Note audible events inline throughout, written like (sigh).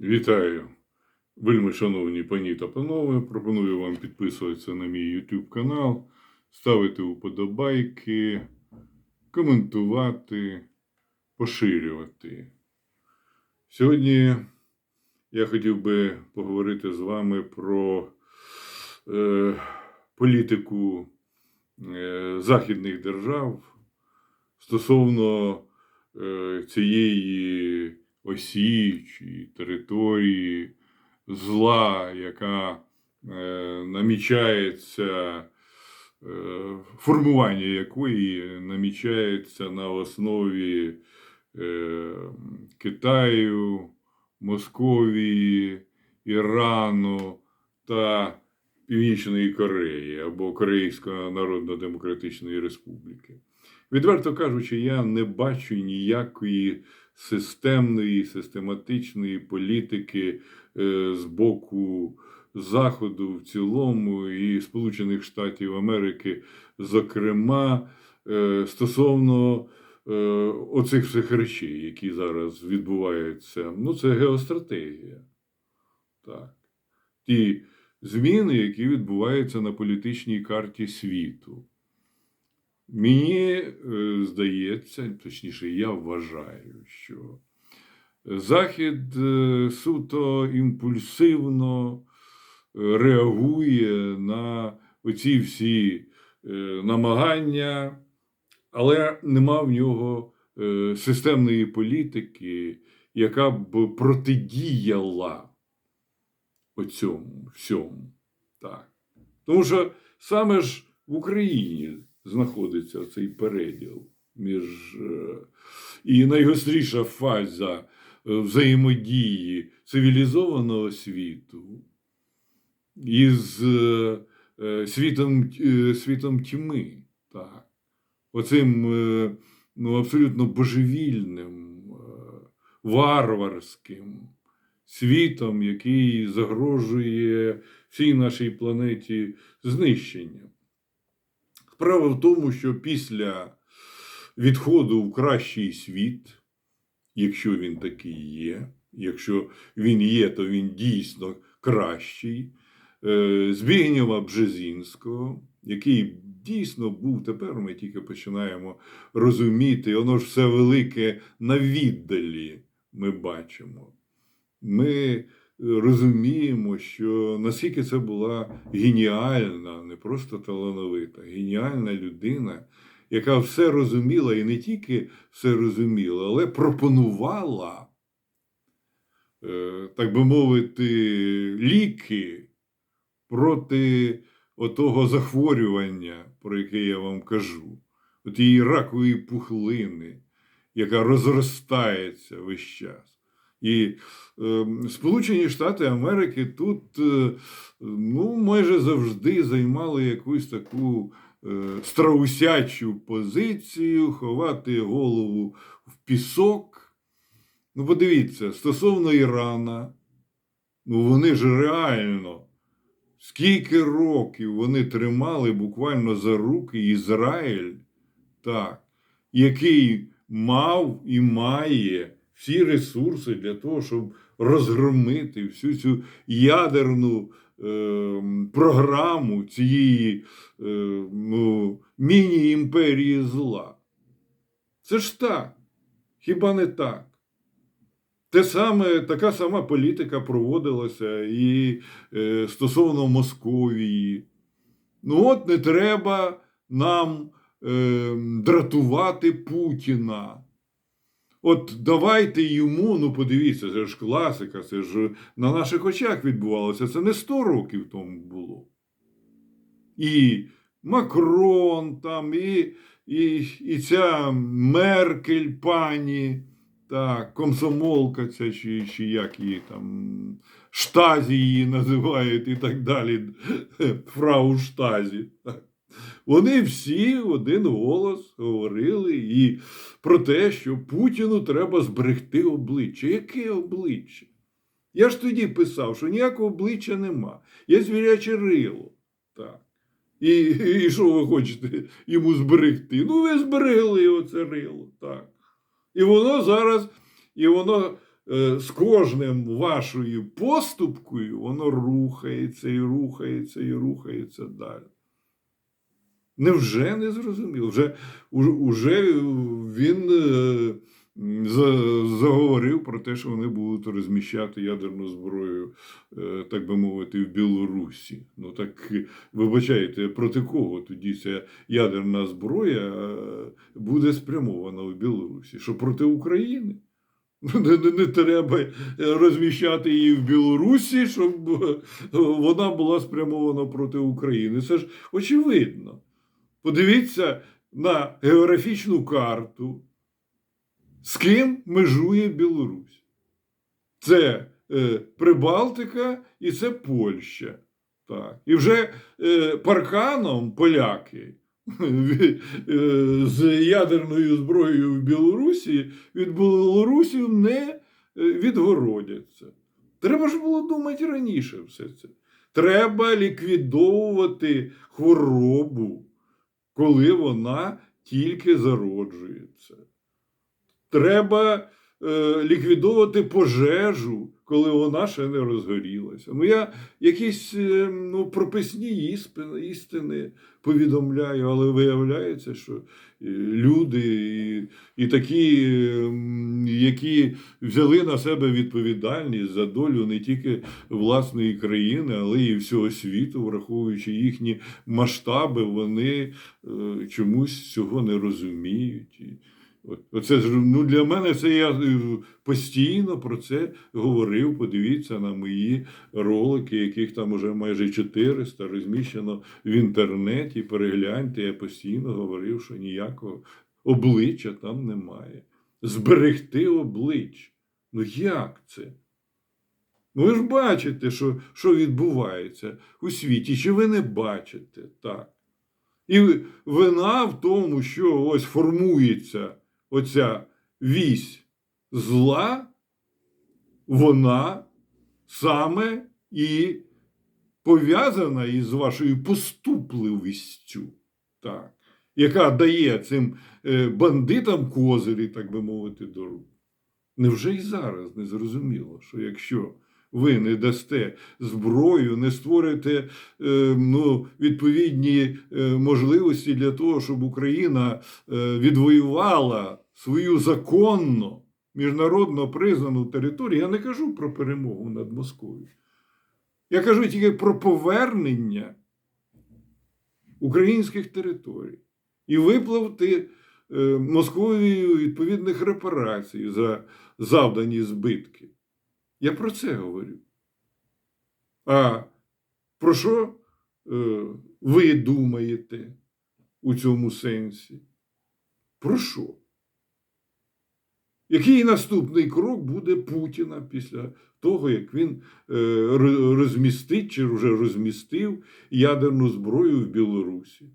Вітаю, вельми шановні пані та панове. Пропоную вам підписуватися на мій YouTube канал, ставити уподобайки, коментувати, поширювати. Сьогодні я хотів би поговорити з вами про е, політику е, західних держав стосовно е, цієї осі чи території зла, яка е, намічається, е, формування якої намічається на основі е, Китаю, Московії, Ірану та Північної Кореї або Корейської Народно-Демократичної Республіки. Відверто кажучи, я не бачу ніякої системної, систематичної політики е, з боку Заходу в цілому і Сполучених Штатів Америки, зокрема, е, стосовно е, оцих всіх речей, які зараз відбуваються. Ну, це геостратегія. Так. Ті зміни, які відбуваються на політичній карті світу. Мені е, здається, точніше, я вважаю, що Захід е, суто імпульсивно е, реагує на оці всі е, намагання, але нема в нього е, системної політики, яка б протидіяла оцьому всьому. Так. Тому що саме ж в Україні знаходиться цей переділ між е, і найгостріша фаза е, взаємодії цивілізованого світу із е, світом, світом тьми. Так. Оцим ну, абсолютно божевільним, варварським світом, який загрожує всій нашій планеті знищенням. Справа в тому, що після відходу в кращий світ, якщо він такий є, якщо він є, то він дійсно кращий, е, Збігнєва Бжезінського, який дійсно був, тепер ми тільки починаємо розуміти, воно ж все велике на віддалі ми бачимо. Ми розуміємо, що наскільки це була геніальна, не просто талановита, геніальна людина, яка все розуміла і не тільки все розуміла, але пропонувала, е, так би мовити, ліки проти отого захворювання, про яке я вам кажу, от її ракової пухлини, яка розростається весь час. І е, Сполучені Штати Америки тут е, ну, майже завжди займали якусь таку е, страусячу позицію, ховати голову в пісок. Ну, подивіться, стосовно Ірана, ну вони ж реально, скільки років вони тримали буквально за руки Ізраїль, так, який мав і має всі ресурси для того, щоб розгромити всю цю ядерну е, програму цієї е, ну, міні-імперії зла. Це ж так. Хіба не так? Те саме, така сама політика проводилася і е, стосовно Московії. Ну, от не треба нам е, дратувати Путіна. От давайте йому, ну подивіться, це ж класика, це ж на наших очах відбувалося. Це не 100 років тому було. І Макрон там, і, і, і ця Меркель пані, так, комсомолка ця, чи, чи як її там, штазі її називають і так далі. (laughs) Фрау штазі. Так. Вони всі в один голос говорили і про те, що Путіну треба зберегти обличчя. Яке обличчя? Я ж тоді писав, що ніякого обличчя нема. Є звіряче рило. Так. І, і що ви хочете йому зберегти? Ну, ви зберегли оце рило. Так. І воно зараз, і воно е, з кожним вашою поступкою воно рухається і рухається і рухається далі. Невже не зрозуміло? Вже, уже, він е, заговорив про те, що вони будуть розміщати ядерну зброю, е, так би мовити, в Білорусі. Ну так вибачайте, проти кого тоді ця ядерна зброя е, буде спрямована в Білорусі? Що проти України? Не, не, не треба розміщати її в Білорусі, щоб вона була спрямована проти України. Це ж очевидно. Подивіться на географічну карту, з ким межує Білорусь. Це е, Прибалтика і це Польща. Так. І вже е, парканом поляки е, з ядерною зброєю в Білорусі від білорусів не е, відгородяться. Треба ж було думати раніше все це. Треба ліквідовувати хворобу, коли вона тільки зароджується. Треба е, ліквідовувати пожежу, коли вона ще не розгорілася. Ну, я якісь е, ну, прописні істини, істини повідомляю, але виявляється, що е, люди і, і такі, е, які взяли на себе відповідальність за долю не тільки власної країни, але і всього світу, враховуючи їхні масштаби, вони е, чомусь цього не розуміють. Оце ну для мене це я е, постійно про це говорив. Подивіться на мої ролики, яких там уже майже 400 розміщено в інтернеті. Перегляньте, я постійно говорив, що ніякого обличчя там немає. Зберегти обличчя. Ну як це? Ну, ви ж бачите, що, що відбувається у світі, чи ви не бачите так? І вина в тому, що ось формується оця вісь зла, вона саме і пов'язана із вашою поступливістю, так, яка дає цим е, бандитам козирі, так би мовити, до рук. Невже й зараз не зрозуміло, що якщо ви не дасте зброю, не створите е, ну, відповідні е, можливості для того, щоб Україна е, відвоювала свою законно міжнародно признану територію, я не кажу про перемогу над Москвою. Я кажу тільки про повернення українських територій і виплати Московію відповідних репарацій за завдані збитки. Я про це говорю. А про що е, ви думаєте у цьому сенсі? Про що? Який наступний крок буде Путіна після того, як він е, розмістить чи вже розмістив ядерну зброю в Білорусі?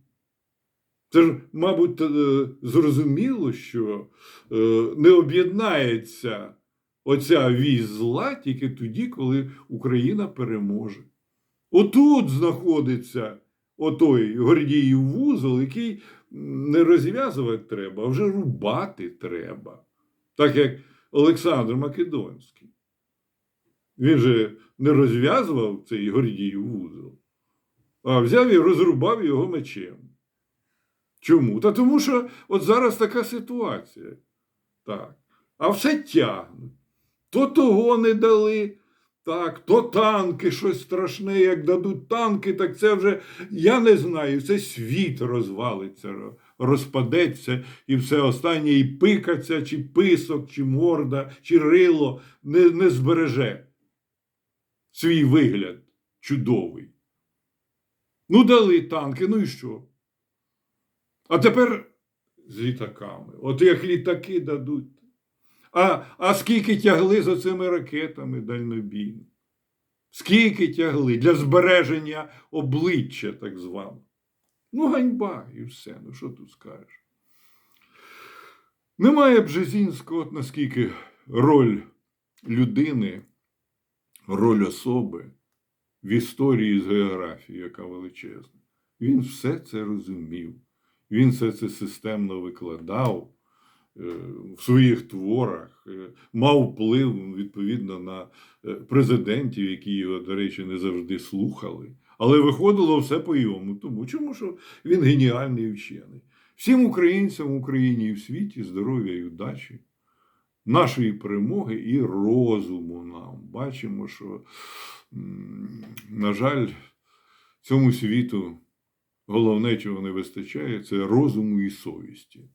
Це ж, мабуть, е, зрозуміло, що не об'єднається оця вісь зла тільки тоді, коли Україна переможе. Отут знаходиться отой Гордіїв вузол, який не розв'язувати треба, а вже рубати треба. Так як Олександр Македонський. Він же не розв'язував цей Гордіїв вузол, а взяв і розрубав його мечем. Чому? Та тому що от зараз така ситуація. Так. А все тягнуть. То того не дали, так, то танки, щось страшне, як дадуть танки, так це вже, я не знаю, це світ розвалиться, розпадеться, і все останнє і пикаться, чи писок, чи морда, чи рило не, не збереже свій вигляд чудовий. Ну, дали танки, ну і що? А тепер з літаками. От як літаки дадуть. А, а скільки тягли за цими ракетами дальнобійними? Скільки тягли для збереження обличчя, так званого? Ну, ганьба і все. Ну, що тут скажеш? Немає Бжезінського, от наскільки роль людини, роль особи в історії з географії, яка величезна. Він все це розумів. Він все це системно викладав. В своїх творах, е, мав вплив відповідно на е, президентів, які його, до речі, не завжди слухали. Але виходило все по йому, тому чому що він геніальний вчений. Всім українцям в Україні і в світі здоров'я і удачі, нашої перемоги і розуму нам. Бачимо, що, на жаль, цьому світу головне, чого не вистачає, це розуму і совісті.